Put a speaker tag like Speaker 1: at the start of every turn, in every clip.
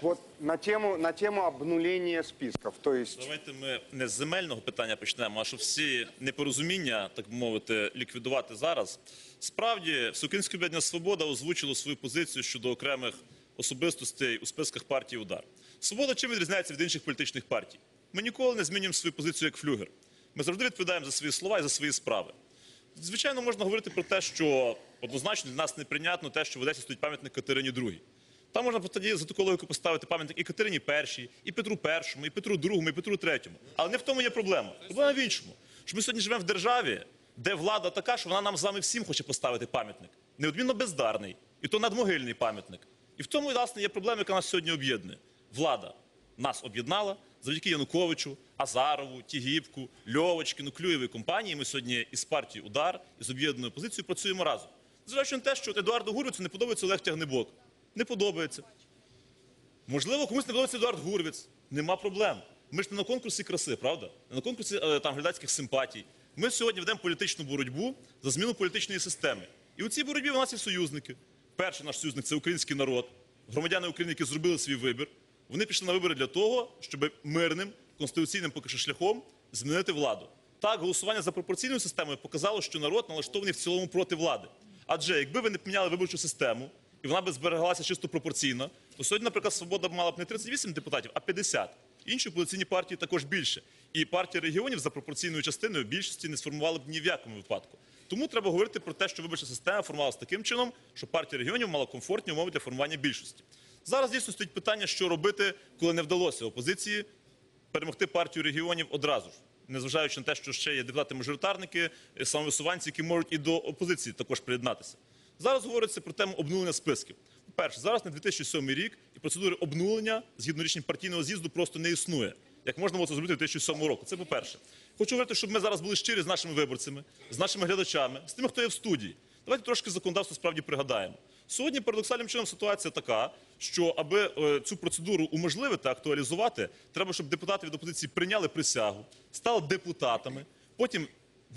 Speaker 1: Вот на тему, на тему обнуления списков. То есть
Speaker 2: Давайте ми не з земельного питання почнемо, а щоб всі непорозуміння, так би мовити, ліквідувати зараз. Справді, Всеукраїнське об'єднання Свобода озвучило свою позицію щодо окремих особистостей у списках партії Удар. Свобода чим відрізняється від інших політичних партій? Ми ніколи не змінюємо свою позицію як флюгер. Ми завжди відповідаємо за свої слова і за свої справи. Звичайно, можна говорити про те, що однозначно для нас неприйнятно те, що в Одесі стоїть пам'ятник Катерині II. Там можна тоді за таку логіку поставити пам'ятник і Катерині І, і Петру І, і Петру II, і Петру III. Але не в тому є проблема. Проблема в іншому. Що ми сьогодні живемо в державі, де влада така, що вона нам з вами всім хоче поставити пам'ятник. Неодмінно бездарний, і то надмогильний пам'ятник. І в тому, власне, є проблема, яка нас сьогодні об'єднує. Влада нас об'єднала завдяки Януковичу, Азарову, Тігіпку, Льовочкіну, Клюєвій компанії. Ми сьогодні із партією Удар із об'єднаною позицією працюємо разом. Зважаючи на те, що Едуарду Гурвіцу не подобається Олег Тягнебок. Не подобається. Можливо, комусь не подобається Едуард Гурвіц. Нема проблем. Ми ж не на конкурсі краси, правда? Не на конкурсі е, там глядацьких симпатій. Ми сьогодні ведемо політичну боротьбу за зміну політичної системи. І у цій боротьбі у нас є союзники. Перший наш союзник це український народ, громадяни України, які зробили свій вибір. Вони пішли на вибори для того, щоб мирним, конституційним поки що шляхом змінити владу. Так, голосування за пропорційною системою показало, що народ налаштований в цілому проти влади. Адже якби ви не поміняли виборчу систему, і вона би збереглася чисто пропорційно, то сьогодні, наприклад, свобода мала б не 38 депутатів, а 50. Інші опозиційні партії також більше. І партія регіонів за пропорційною частиною більшості не сформували б ні в якому випадку. Тому треба говорити про те, що виборча система формувалася таким чином, що партія регіонів мала комфортні умови для формування більшості. Зараз дійсно стоїть питання, що робити, коли не вдалося опозиції перемогти партію регіонів одразу ж, незважаючи на те, що ще є депутати-мажоритарники, самовисуванці, які можуть і до опозиції також приєднатися. Зараз говориться про тему обнулення списків. Перше, зараз на 2007 рік і процедури обнулення згідно рішень партійного з'їзду просто не існує. Як можна було це зробити 2007 року? Це по-перше. Хочу говорити, щоб ми зараз були щирі з нашими виборцями, з нашими глядачами, з тими, хто є в студії. Давайте трошки законодавство справді пригадаємо. Сьогодні парадоксальним чином ситуація така, що аби е, цю процедуру уможливити, актуалізувати, треба, щоб депутати від опозиції прийняли присягу, стали депутатами, потім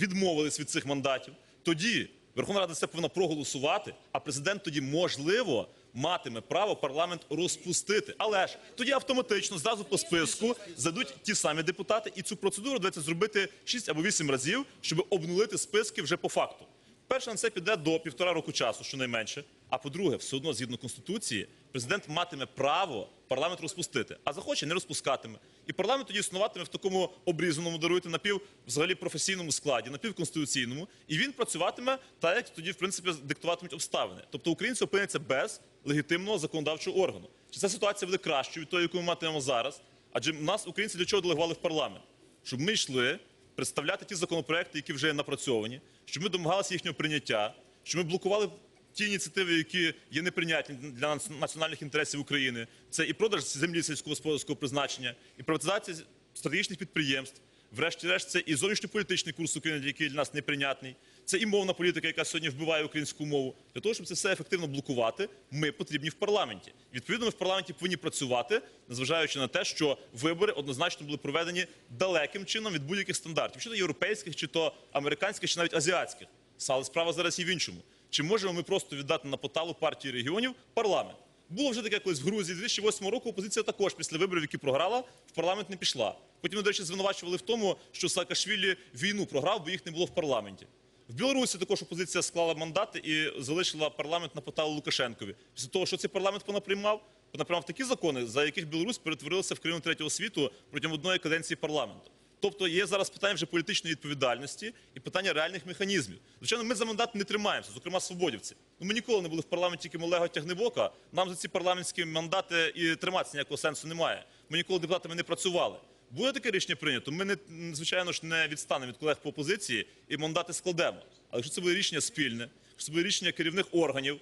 Speaker 2: відмовились від цих мандатів. Тоді Верховна Рада це повинна проголосувати, а президент тоді можливо матиме право парламент розпустити. Але ж тоді автоматично зразу по списку зайдуть ті самі депутати, і цю процедуру доведеться зробити 6 або 8 разів, щоб обнулити списки вже по факту. Перше, на це піде до півтора року часу, щонайменше. А по-друге, все одно, згідно конституції, президент матиме право парламент розпустити, а захоче не розпускатиме. І парламент тоді існуватиме в такому обрізаному даруйте напів взагалі професійному складі, напівконституційному, і він працюватиме так, як тоді, в принципі, диктуватимуть обставини. Тобто українці опиняться без легітимного законодавчого органу. Чи ця ситуація буде кращою від тої, яку ми матимемо зараз? Адже нас українці для чого делегували в парламент? Щоб ми йшли представляти ті законопроекти, які вже є напрацьовані, щоб ми домагалися їхнього прийняття, щоб ми блокували ті ініціативи, які є неприйнятні для нац- національних інтересів України. Це і продаж землі сільськогосподарського призначення, і приватизація стратегічних підприємств. Врешті-решт, це і зовнішньополітичний курс України, який для нас неприйнятний. Це і мовна політика, яка сьогодні вбиває українську мову. Для того, щоб це все ефективно блокувати, ми потрібні в парламенті. Відповідно, ми в парламенті повинні працювати, незважаючи на те, що вибори однозначно були проведені далеким чином від будь-яких стандартів, чи то європейських, чи то американських, чи навіть азіатських. Але справа зараз і в іншому. Чи можемо ми просто віддати на поталу партії регіонів парламент? Було вже таке колись в Грузії 2008 року. Опозиція також після виборів, які програла, в парламент не пішла. Потім, до речі, звинувачували в тому, що Саакашвілі війну програв, бо їх не було в парламенті. В Білорусі також опозиція склала мандати і залишила парламент на поталу Лукашенкові. Після того, що цей парламент понаприймав, понаприймав такі закони, за яких Білорусь перетворилася в країну третього світу протягом одної каденції парламенту. Тобто є зараз питання вже політичної відповідальності і питання реальних механізмів. Звичайно, ми за мандат не тримаємося, зокрема свободівці. Ну, ми ніколи не були в парламенті тільки Олега Тягнебока. Нам за ці парламентські мандати і триматися ніякого сенсу немає. Ми ніколи депутатами не працювали. Буде таке рішення прийнято. Ми не звичайно ж не відстанемо від колег по опозиції і мандати складемо. Але якщо це буде рішення спільне, якщо це буде рішення керівних органів,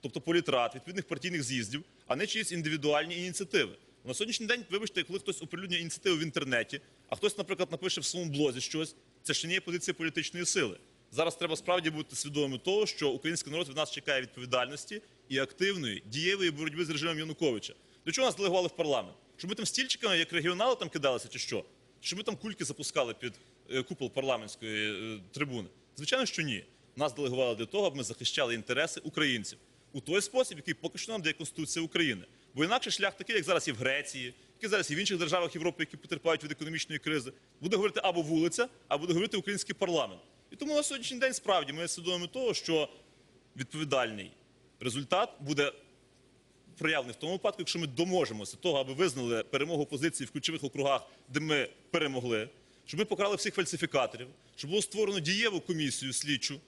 Speaker 2: тобто політрат, відповідних партійних з'їздів, а не чиїсь індивідуальні ініціативи. На сьогоднішній день, вибачте, коли хтось оприлюднює ініціативу в інтернеті, а хтось, наприклад, напише в своєму блозі щось, це ще не є позиція політичної сили. Зараз треба справді бути свідомими того, що український народ від нас чекає відповідальності і активної, дієвої боротьби з режимом Януковича. До чого нас делегували в парламент? Щоб ми там стільчиками, як регіонали, там кидалися, чи що? Щоб ми там кульки запускали під е, купол парламентської е, трибуни? Звичайно, що ні. Нас делегували для того, аби ми захищали інтереси українців у той спосіб, який поки що нам дає Конституція України. Бо інакше шлях такий, як зараз і в Греції, який зараз і в інших державах Європи, які потерпають від економічної кризи, буде говорити або вулиця, або буде говорити український парламент. І тому на сьогоднішній день справді ми свідомі того, що відповідальний результат буде проявлений в тому випадку, якщо ми доможемося того, аби визнали перемогу опозиції в ключових округах, де ми перемогли, щоб ми покарали всіх фальсифікаторів, щоб було створено дієву комісію слідчу,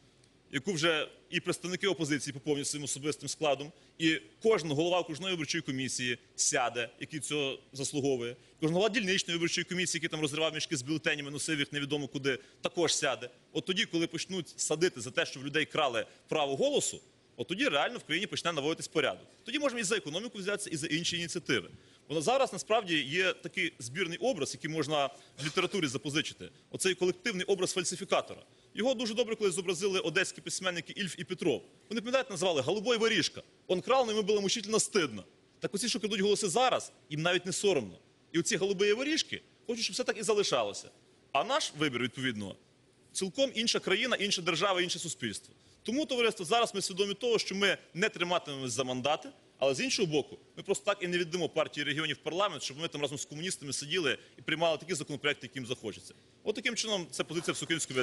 Speaker 2: яку вже і представники опозиції поповнять своїм особистим складом, і кожен голова окружної виборчої комісії сяде, який цього заслуговує. Кожен голова дільничної виборчої комісії, який там розривав мішки з бюлетенями, носив їх невідомо куди, також сяде. От тоді, коли почнуть садити за те, що в людей крали право голосу, от тоді реально в країні почне наводитись порядок. Тоді можемо і за економіку взятися, і за інші ініціативи. Бо зараз насправді є такий збірний образ, який можна в літературі запозичити. Оцей колективний образ фальсифікатора. Його дуже добре, коли зобразили одеські письменники Ільф і Петров. Вони пам'ятаєте, називали Голубой воріжка. Он крал, но йому було мучительно стидно. Так оці, що крадуть голоси зараз, їм навіть не соромно. І оці голубої воріжки хочуть, щоб все так і залишалося. А наш вибір, відповідно, цілком інша країна, інша держава, інше суспільство. Тому, товариство, зараз ми свідомі того, що ми не триматимемось за мандати, але з іншого боку, ми просто так і не віддамо партії регіонів в парламент, щоб ми там разом з комуністами сиділи і приймали такі законопроекти, яким захочеться. От таким чином це позиція Всеукраїнської